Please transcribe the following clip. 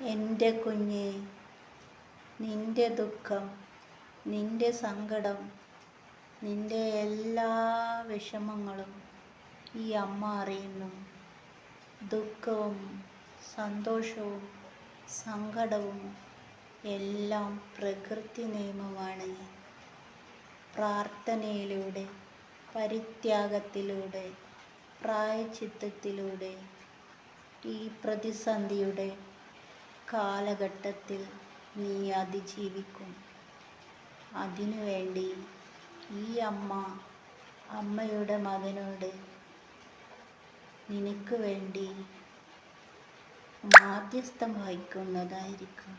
എന്റെ കുഞ്ഞെ നിന്റെ ദുഃഖം നിന്റെ സങ്കടം നിന്റെ എല്ലാ വിഷമങ്ങളും ഈ അമ്മ അറിയുന്നു. ദുഃഖവും സന്തോഷവും സങ്കടവും എല്ലാം പ്രകൃതി നിയമമാണ്. പ്രാർത്ഥനയിലൂടെ പരിത്യാഗത്തിലൂടെ പ്രായച്ചിത്തത്തിലൂടെ ഈ പ്രതിസന്ധിയുടെ കാലഘട്ടത്തിൽ നീ അതിജീവിക്കും. അതിനുവേണ്ടി ഈ അമ്മ അമ്മയുടെ മകനോട് നിനക്ക് വേണ്ടി മാധ്യസ്ഥം വഹിക്കുന്നതായിരിക്കും.